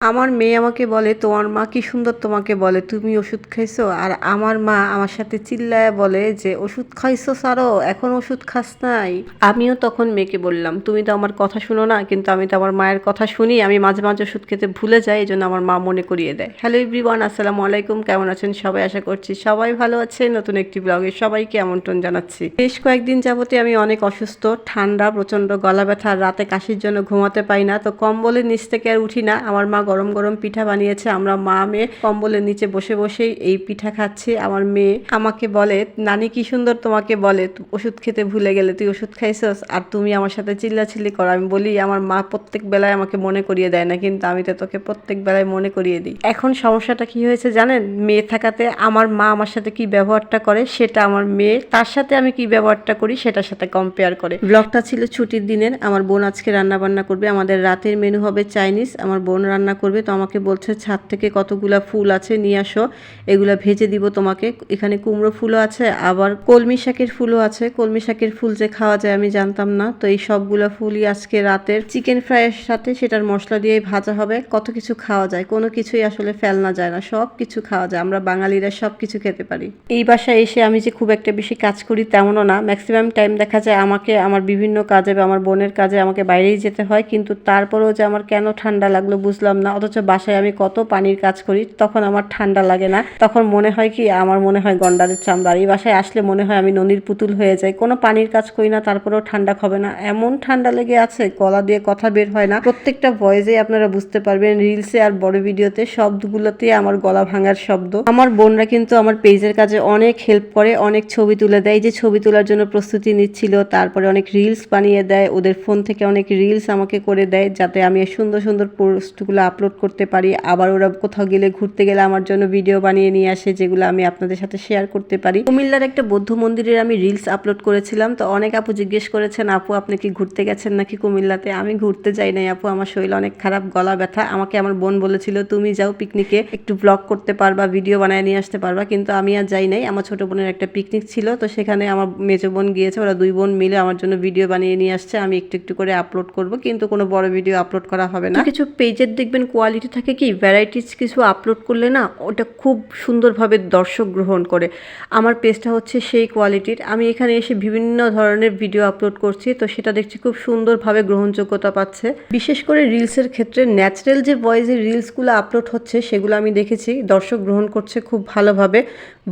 আমার মেয়ে আমাকে বলে, তোমার মা কি সুন্দর তোমাকে বলে, তুমি ওষুধ খাইছো? আর আমার মা আমার সাথে চিল্লায় বলে যে, ওষুধ খাইছো সারো এখন ওষুধ খাস নাই। আমিও তখন মেয়েকে বললাম, তুমি তো আমার কথা শুনো না, কিন্তু আমি তো আমার মায়ের কথা শুনি, আমি মাঝে মাঝে ওষুধ খেতে ভুলে যাই এই জন্য আমার মা মনে করিয়ে দেয়। হ্যালো এভরিওয়ান আসসালামু আলাইকুম, কেমন আছেন সবাই? আশা করছি সবাই ভালো আছে নতুন একটি ব্লগে সবাইকে আমন্ত্রণ জানাচ্ছি। বেশ কয়েকদিন যাবতে আমি অনেক অসুস্থ, ঠান্ডা প্রচণ্ড গলা ব্যথা রাতে কাশির জন্য ঘুমাতে পাই না, তো কম্বলের নিচ থেকে আর উঠি না। আমার মা গরম গরম পিঠা বানিয়েছে। আমরা মা মেয়ে কম্বলের নিচে বসে বসেই এই পিঠা খাচ্ছি। আমার মেয়ে আমাকে বলে, নানি কি সুন্দর তোমাকে বলে ওষুধ খেতে ভুলে গেলে তুই ওষুধ খাইছস? আর তুমি আমার সাথে চিল্লাচিল্লি করো। আমি বলি, আমার মা প্রত্যেক বেলায় আমাকে মনে করিয়ে দেয় না, কিন্তু আমি তো তোকে প্রত্যেক বেলায় মনে করিয়ে দিই। এখন সমস্যাটা কি হয়েছে জানেন? মেয়ে থাকাতে আমার মা আমার সাথে কি ব্যবহারটা করে সেটা আমার মেয়ে, তার সাথে আমি কি ব্যবহারটা করি সেটার সাথে কম্পেয়ার করে। ব্লগটা ছিল ছুটির দিনের। আমার বোন আজকে রান্না বান্না করবে। আমাদের রাতের মেনু হবে চাইনিজ আমার বোন রান্না করবে, তো আমাকে বলছে, ছাদ থেকে কতগুলা ফুল আছে, নিয়ে আসো। এগুলা ভেজে দিব তোমাকে। এখানে কুমড়ো ফুলও আছে, আবার কলমি শাকের ফুলও আছে। কলমি শাকের ফুল যে খাওয়া যায় আমি জানতাম না। তো এই সবগুলো ফুলই আজকে রাতের চিকেন ফ্রাইয়ের সাথে সেটার মশলা দিয়ে ভাজা হবে। কত কিছু খাওয়া যায়, কোনো কিছুই আসলে ফেলনা যায় না। সব কিছু খাওয়া যায়। আমরা বাঙালিরা সব কিছু খেতে পারি। এই বাসায় এসে আমি যে খুব একটা বেশি কাজ করি তেমনও না। ম্যাক্সিমাম টাইম দেখা যায় আমাকে, আমার বিভিন্ন কাজে বা আমার বোনের কাজে আমাকে বাইরেই যেতে হয়। কিন্তু তারপরেও যে আমার কেন ঠান্ডা লাগল বুঝলাম না। অথচ বাসায় আমি কত পানির কাজ করি, তখন আমার ঠান্ডা লাগে না। তখন মনে হয় কি, আমার মনে হয় গন্ডারের চামড়া। এই বাসায় আসলে মনে হয় আমি ননির পুতুল হয়ে যাই। কোনো পানির কাজ করি না, তারপরেও ঠান্ডা হবে না। এমন ঠান্ডা লেগে আছে, গলা দিয়ে কথা বের হয় না। প্রত্যেকটা ভয়েসে আপনারা বুঝতে পারবেন রিলসে আর বড় ভিডিওতে শব্দগুলোতে আমার গলা ভাঙার শব্দ। আমার বোনরা কিন্তু আমার পেজের কাজে অনেক হেল্প করে, অনেক ছবি তুলে দেয়। যে ছবি তোলার জন্য প্রস্তুতি নিচ্ছিল, তারপরে অনেক রিলস বানিয়ে দেয়। ওদের ফোন থেকে অনেক রিলস আমাকে করে দেয়, যাতে আমি সুন্দর সুন্দর পোস্টগুলো আপলোড করতে পারি। আবার ওরা কোথাও গেলে ঘুরতে গেলে আমার জন্য ভিডিও বানিয়ে নিয়ে আসে, যেগুলো আমি আপনাদের সাথে শেয়ার করতে পারি। কুমিল্লার একটা বৌদ্ধ মন্দিরের আমি রিলস আপলোড করেছিলাম। তো অনেক আপু জিজ্ঞেস করেছেন, আপু, আপনি কি ঘুরতে গেছেন নাকি কুমিল্লাতে? আমি ঘুরতে যাই নাই আপু, আমার শরীর অনেক খারাপ, গলা ব্যথা। আমাকে আমার বোন বলেছিল, তুমি যাও পিকনিকে একটু ব্লগ করতে পারবা ভিডিও বানায় নিয়ে আসতে পারবা। কিন্তু আমি আর যাই নাই। আমার ছোট বোনের একটা পিকনিক ছিল, তো সেখানে আমার মেজো বোন গিয়েছে, ওরা দুই বোন মিলে আমার জন্য ভিডিও বানিয়ে নিয়ে আসছে। আমি একটু একটু করে আপলোড করব, কিন্তু কোনো বড় ভিডিও আপলোড করা হবে না। কিছু পেজের দেখবেন কোয়ালিটি থাকে কি ভ্যারাইটিস কিছু আপলোড করলে না, ওটা খুব সুন্দরভাবে দর্শক গ্রহণ করে। আমার পেজটা হচ্ছে সেই কোয়ালিটির আমি এখানে এসে বিভিন্ন ধরনের ভিডিও আপলোড করছি, তো সেটা দেখছি খুব সুন্দরভাবে গ্রহণযোগ্যতা পাচ্ছে। বিশেষ করে রিলসের ক্ষেত্রে ন্যাচারাল যে ভয়েসের রিলসগুলো আপলোড হচ্ছে, সেগুলো আমি দেখেছি, দর্শক গ্রহণ করছে খুব ভালোভাবে।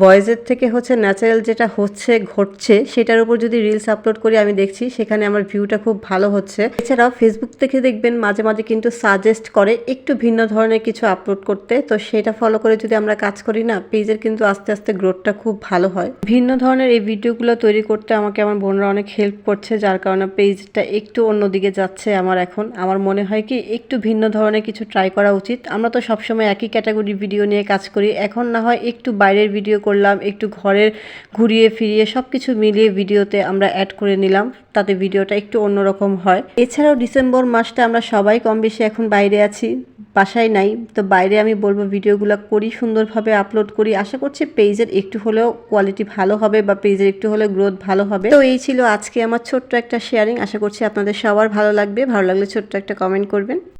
ভয়েসের থেকে হচ্ছে ন্যাচারাল যেটা হচ্ছে, ঘটছে, সেটার উপর যদি রিলস আপলোড করি, আমি দেখছি, সেখানে আমার ভিউটা খুব ভালো হচ্ছে। এছাড়াও ফেসবুক থেকে দেখবেন, মাঝে মাঝে কিন্তু সাজেস্ট করে একটু ভিন্ন ধরনের কিছু আপলোড করতে, তো সেটা ফলো করে যদি আমরা কাজ করি না, পেজের কিন্তু আস্তে আস্তে গ্রোথটা খুব ভালো হয়। ভিন্ন ধরনের এই ভিডিওগুলো তৈরি করতে আমাকে আমার বোনরা অনেক হেল্প করছে, যার কারণে পেজটা একটু অন্যদিকে যাচ্ছে আমার এখন। আমার মনে হয় কি, একটু ভিন্ন ধরনের কিছু ট্রাই করা উচিত। আমরা তো সবসময় একই ক্যাটাগরি ভিডিও নিয়ে কাজ করি। এখন না হয় একটু বাইরের ভিডিও করলাম, একটু ঘরের ঘুরিয়ে ফিরিয়ে সব কিছু মিলিয়ে ভিডিওতে আমরা অ্যাড করে নিলাম, তাতে ভিডিওটা একটু অন্যরকম হয়। এছাড়াও ডিসেম্বর মাসটা আমরা সবাই কম বেশি এখন বাইরে আছি। বাসায় নাই, তো বাইরে আমি বলব ভিডিওগুলো করি, সুন্দরভাবে আপলোড করি। আশা করছি পেজের একটু হলেও কোয়ালিটি ভালো হবে বা পেজের একটু হলেও গ্রোথ ভালো হবে। তো এই ছিল আজকে আমার ছোট্ট একটা শেয়ারিং আশা করছি আপনাদের সবার ভালো লাগবে। ভালো লাগলে ছোট্ট একটা কমেন্ট করবেন।